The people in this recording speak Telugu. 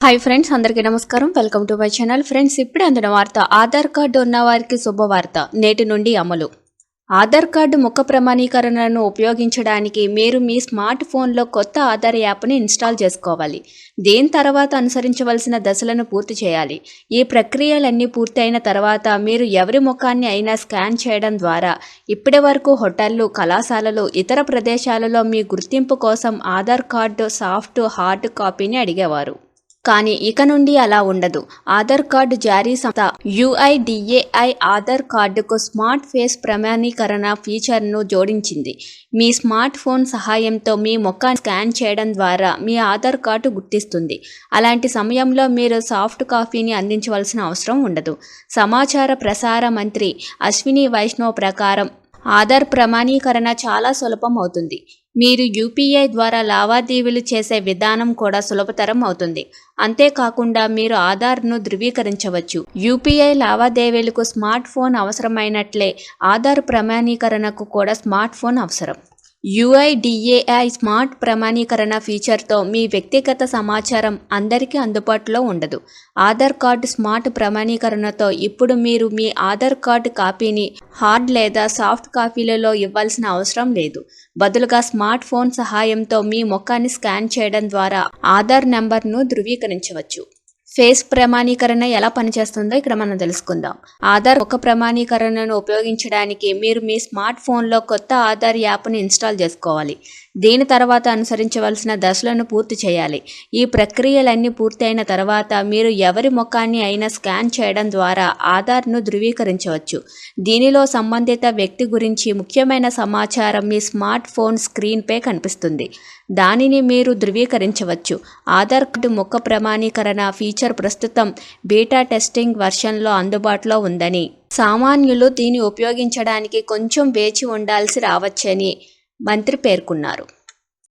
హాయ్ ఫ్రెండ్స్ అందరికీ నమస్కారం. Welcome to my channel friends ఇప్పుడే అందిన వార్త ఆధార్ కార్డు ఉన్న వారికి శుభవార్త నేటి నుండి అమలు. ఆధార్ కార్డు ముఖ ప్రమాణీకరణను ఉపయోగించడానికి మీరు మీ స్మార్ట్ ఫోన్లో కొత్త ఆధార్ యాప్ని ఇన్స్టాల్ చేసుకోవాలి. దీని తర్వాత అనుసరించవలసిన దశలను పూర్తి చేయాలి. ఈ ప్రక్రియలన్నీ పూర్తయిన తర్వాత మీరు ఎవరి ముఖాన్ని అయినా స్కాన్ చేయడం ద్వారా ఇప్పటి వరకు హోటళ్ళు కళాశాలలు ఇతర ప్రదేశాలలో మీ గుర్తింపు కోసం ఆధార్ కార్డు సాఫ్ట్ హార్డ్ కాపీని అడిగేవారు. కానీ ఇక నుండి అలా ఉండదు. ఆధార్ కార్డు జారీ సంస్థ యుఐడిఏఐ ఆధార్ కార్డుకు స్మార్ట్ ఫేస్ ప్రమాణీకరణ ఫీచర్ను జోడించింది. మీ స్మార్ట్ ఫోన్ సహాయంతో మీ ముఖాన్ని స్కాన్ చేయడం ద్వారా మీ ఆధార్ కార్డు గుర్తిస్తుంది. అలాంటి సమయంలో మీరు సాఫ్ట్ కాపీని అందించవలసిన అవసరం ఉండదు. సమాచార ప్రసార మంత్రి అశ్విని వైష్ణవ్ ప్రకారం ఆధార్ ప్రమాణీకరణ చాలా సులభం అవుతుంది. మీరు యూపీఐ ద్వారా లావాదేవీలు చేసే విధానం కూడా సులభతరం అవుతుంది. అంతేకాకుండా మీరు ఆధార్ను ధృవీకరించవచ్చు. యూపీఐ లావాదేవీలకు స్మార్ట్ ఫోన్ అవసరమైనట్లే ఆధార్ ప్రమాణీకరణకు కూడా స్మార్ట్ ఫోన్ అవసరం. యుఐడిఏఐ స్మార్ట్ ప్రమాణీకరణ ఫీచర్తో మీ వ్యక్తిగత సమాచారం అందరికీ అందుబాటులో ఉండదు. ఆధార్ కార్డు స్మార్ట్ ప్రమాణీకరణతో ఇప్పుడు మీరు మీ ఆధార్ కార్డు కాపీని హార్డ్ లేదా సాఫ్ట్ కాపీలలో ఇవ్వాల్సిన అవసరం లేదు. బదులుగా స్మార్ట్ ఫోన్ సహాయంతో మీ ముఖాన్ని స్కాన్ చేయడం ద్వారా ఆధార్ నెంబర్ను ధృవీకరించవచ్చు. ఫేస్ ప్రమాణీకరణ ఎలా పనిచేస్తుందో ఇక్కడ మనం తెలుసుకుందాం. ఆధార్ ఒక ప్రమాణీకరణను ఉపయోగించడానికి మీరు మీ స్మార్ట్ ఫోన్లో కొత్త ఆధార్ యాప్ను ఇన్స్టాల్ చేసుకోవాలి. దీని తర్వాత అనుసరించవలసిన దశలను పూర్తి చేయాలి. ఈ ప్రక్రియలన్నీ పూర్తయిన తర్వాత మీరు ఎవరి ముఖాన్ని అయినా స్కాన్ చేయడం ద్వారా ఆధార్ను ధృవీకరించవచ్చు. దీనిలో సంబంధిత వ్యక్తి గురించి ముఖ్యమైన సమాచారం మీ స్మార్ట్ ఫోన్ స్క్రీన్పై కనిపిస్తుంది. దానిని మీరు ధృవీకరించవచ్చు. ఆధార్ కార్డు ముఖ ప్రమాణీకరణ ఫీచర్ ఫీచర్ ప్రస్తుతం బీటా టెస్టింగ్ వర్షన్లో అందుబాటులో ఉందని. సామాన్యులు దీన్ని ఉపయోగించడానికి కొంచెం వేచి ఉండాల్సి రావచ్చని మంత్రి పేర్కొన్నారు.